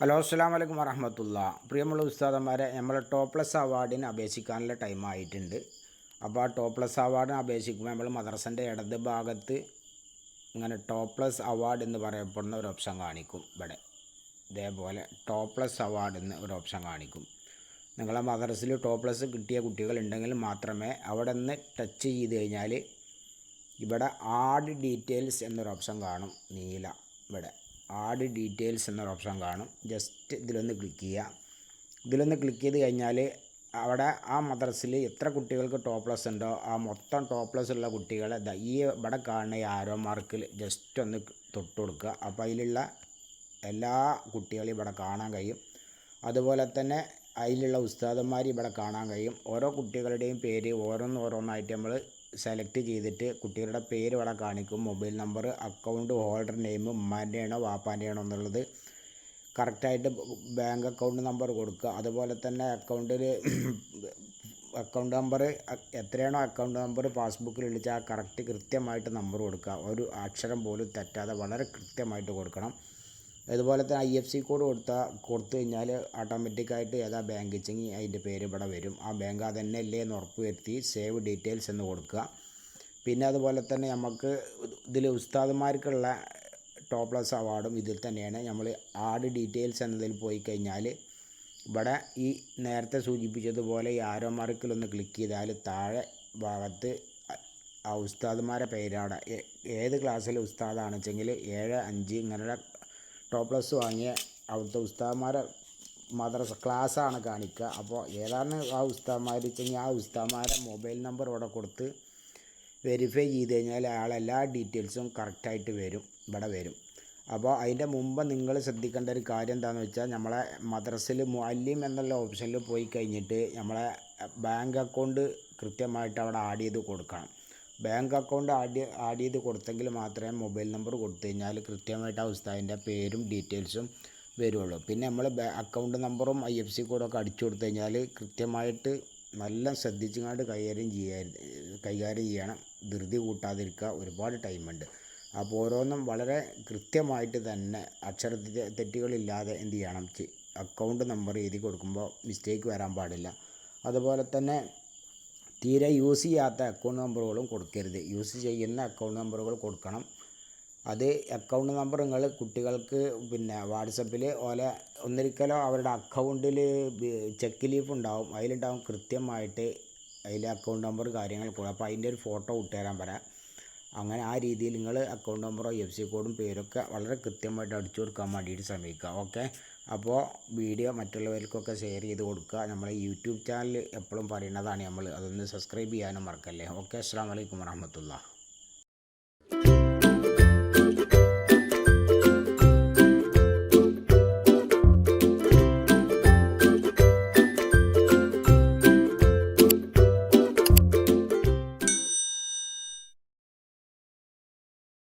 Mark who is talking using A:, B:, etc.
A: Hello അസ്സാം വലൈക്കും വറഹമത്തുള്ള. പ്രിയമുള്ള ഉസ്താദന്മാരെ നമ്മൾ ടോപ്ലസ് അവാർഡിന് അപേക്ഷിക്കാനുള്ള ടൈം ആയിട്ടുണ്ട്. അപ്പോൾ ആ ടോപ്ലസ് അവാർഡിന് അപേക്ഷിക്കുമ്പോൾ നമ്മൾ മദ്രസന്റെ ഇടത് ഭാഗത്ത് ഇങ്ങനെ ടോപ്ലസ് അവാർഡ് എന്ന് പറയപ്പെടുന്ന ഒരു ഓപ്ഷൻ കാണിക്കും ഇവിടെ. ഇതേപോലെ ടോപ്ലസ് അവാർഡ് എന്ന് ഒരു ഓപ്ഷൻ കാണിക്കും. നിങ്ങളെ മദ്രസിൽ ടോപ്ലസ് കിട്ടിയ കുട്ടികൾ ഉണ്ടെങ്കിൽ മാത്രമേ അവിടെ നിന്ന് ടച്ച് ചെയ്ത് കഴിഞ്ഞാൽ ഇവിടെ ആഡ് ഡീറ്റെയിൽസ് എന്നൊരു ഓപ്ഷൻ കാണും നീല ഇവിടെ. ആഡ് ഡീറ്റെയിൽസ് എന്നൊരു ഓപ്ഷൻ കാണും. ജസ്റ്റ് ഇതിലൊന്ന് ക്ലിക്ക് ചെയ്യുക. ഇതിലൊന്ന് ക്ലിക്ക് ചെയ്ത് കഴിഞ്ഞാൽ അവിടെ ആ മദ്രസിൽ എത്ര കുട്ടികൾക്ക് ടോപ്ലസ് ഉണ്ടോ ആ മൊത്തം ടോപ്ലസ് ഉള്ള കുട്ടികളെ ഈ ഇവിടെ കാണുന്ന ആരോ മാർക്കിൽ ജസ്റ്റ് ഒന്ന് തൊട്ട് കൊടുക്കുക. അപ്പോൾ അതിലുള്ള എല്ലാ കുട്ടികളെയും ഇവിടെ കാണാൻ കഴിയും. അതുപോലെ തന്നെ അതിലുള്ള ഉസ്താദന്മാർ ഇവിടെ കാണാൻ കഴിയും. ഓരോ കുട്ടികളുടെയും പേര് ഓരോന്നോരോന്നായിട്ട് നമ്മൾ സെലക്ട് ചെയ്തിട്ട് കുട്ടികളുടെ പേര് ഇവിടെ കാണിക്കും. Mobile number account holder name ഉമ്മാന്റെ ആണോ വാപ്പാന്റെ ആണോ എന്നുള്ളത് കറക്റ്റായിട്ട് ബാങ്ക് അക്കൗണ്ട് നമ്പർ കൊടുക്കുക. അതുപോലെ തന്നെ അക്കൗണ്ടിൽ അക്കൗണ്ട് നമ്പർ എത്രയാണോ അക്കൗണ്ട് നമ്പർ പാസ്ബുക്കിൽ വിളിച്ചാൽ കറക്റ്റ് കൃത്യമായിട്ട് നമ്പർ കൊടുക്കുക. ഒരു അക്ഷരം പോലും തെറ്റാതെ വളരെ കൃത്യമായിട്ട് കൊടുക്കണം. അതുപോലെ തന്നെ ഐ എഫ് സി കോഡ് കൊടുത്താൽ കൊടുത്തു കഴിഞ്ഞാൽ ഓട്ടോമാറ്റിക്കായിട്ട് ഏതാ ബാങ്ക് വെച്ചെങ്കിൽ അതിന്റെ പേര് ഇവിടെ വരും. ആ ബാങ്ക് അതന്നെ അല്ലേ എന്ന് ഉറപ്പ് വരുത്തി സേവ് ഡീറ്റെയിൽസ് എന്ന് കൊടുക്കുക. പിന്നെ അതുപോലെ തന്നെ നമുക്ക് ഇതിൽ ഉസ്താദന്മാർക്കുള്ള ടോപ്ലസ് അവാർഡും ഇതിൽ തന്നെയാണ്. നമ്മൾ ആഡ് ഡീറ്റെയിൽസ് എന്നതിൽ പോയി കഴിഞ്ഞാൽ ഇവിടെ ഈ നേരത്തെ സൂചിപ്പിച്ചതുപോലെ ഈ ആരോ മാർക്കിലൊന്ന് ക്ലിക്ക് ചെയ്താൽ താഴെ ഭാഗത്ത് ആ ഉസ്താദുമാരെ പേരാണ്. ഏത് ക്ലാസ്സിലെ ഉസ്താദാണെന്ന് വെച്ചെങ്കിൽ ഏഴ് അഞ്ച് ഇങ്ങനെയുള്ള ടോപ്പ് പ്ലസ് വാങ്ങിയ അവിടുത്തെ ഉസ്താമാരെ മദ്രസ ക്ലാസ്സാണ് കാണിക്കുക. അപ്പോൾ ഏതാണ് ആ ഉസ്താമാർ വെച്ചെങ്കിൽ ആ ഉസ്താമാരെ മൊബൈൽ നമ്പർ ഇവിടെ കൊടുത്ത് വെരിഫൈ ചെയ്ത് കഴിഞ്ഞാൽ അയാളെല്ലാ ഡീറ്റെയിൽസും കറക്റ്റായിട്ട് വരും ഇവിടെ വരും. അപ്പോൾ അതിന്റെ മുമ്പ് നിങ്ങൾ ശ്രദ്ധിക്കേണ്ട ഒരു കാര്യം എന്താണെന്ന് വെച്ചാൽ നമ്മളെ മദ്രസിൽ മുഅല്ലിം എന്നുള്ള ഓപ്ഷനിൽ പോയി കഴിഞ്ഞിട്ട് നമ്മളെ ബാങ്ക് അക്കൗണ്ട് കൃത്യമായിട്ട് അവിടെ ആഡ് ചെയ്ത് കൊടുക്കണം. ബാങ്ക് അക്കൗണ്ട് ആഡ് ആഡ് ചെയ്ത് കൊടുത്തെങ്കിൽ മാത്രമേ മൊബൈൽ നമ്പർ കൊടുത്തു കഴിഞ്ഞാൽ കൃത്യമായിട്ട് ആ ഉസ്താദിന്റെ പേരും ഡീറ്റെയിൽസും വരുള്ളൂ. പിന്നെ നമ്മൾ അക്കൗണ്ട് നമ്പറും ഐ എഫ് സി കോഡൊക്കെ അടിച്ചു കൊടുത്തു കഴിഞ്ഞാൽ കൃത്യമായിട്ട് നല്ല ശ്രദ്ധിച്ചുകൊണ്ട് കൈകാര്യം ചെയ്യാൻ കൈകാര്യം ചെയ്യണം. ധൃതി കൂട്ടാതിരിക്കുക ഒരുപാട് ടൈമുണ്ട്. അപ്പോൾ ഓരോന്നും വളരെ കൃത്യമായിട്ട് തന്നെ അക്ഷര തെറ്റുകളില്ലാതെ എന്ത് ചെയ്യണം? അക്കൗണ്ട് നമ്പർ എഴുതി കൊടുക്കുമ്പോൾ മിസ്റ്റേക്ക് വരാൻ പാടില്ല. അതുപോലെ തന്നെ തീരെ യൂസ് ചെയ്യാത്ത അക്കൗണ്ട് നമ്പറുകളും കൊടുക്കരുത്. യൂസ് ചെയ്യുന്ന അക്കൗണ്ട് നമ്പറുകൾ കൊടുക്കണം. അത് അക്കൗണ്ട് നമ്പർ നിങ്ങൾ കുട്ടികൾക്ക് പിന്നെ വാട്സപ്പിൽ ഓലെ ഒന്നിരിക്കലോ അവരുടെ അക്കൗണ്ടിൽ ചെക്ക് ലീഫ് ഉണ്ടാവും. അതിലുണ്ടാവും കൃത്യമായിട്ട് അതിൽ അക്കൗണ്ട് നമ്പർ കാര്യങ്ങൾ കൂടും അപ്പോൾ അതിന്റെ ഒരു ഫോട്ടോ ഇട്ടുതരാൻ പറയാം. അങ്ങനെ ആ രീതിയിൽ നിങ്ങൾ അക്കൗണ്ട് നമ്പറോ എഫ് സി കോഡും പേരൊക്കെ വളരെ കൃത്യമായിട്ട് അടിച്ചു കൊടുക്കാൻ വേണ്ടിയിട്ട് ശ്രമിക്കുക ഓക്കെ അപ്പോൾ വീഡിയോ മറ്റുള്ളവർക്കൊക്കെ ഷെയർ ചെയ്ത് കൊടുക്കുക. നമ്മുടെ യൂട്യൂബ് ചാനൽ എപ്പോഴും പറയുന്നതാണ് നമ്മൾ അതൊന്ന് സബ്സ്ക്രൈബ് ചെയ്യാനും മറക്കല്ലേ. ഓക്കെ അസ്സാം വലൈക്കും വരഹമത്തുള്ള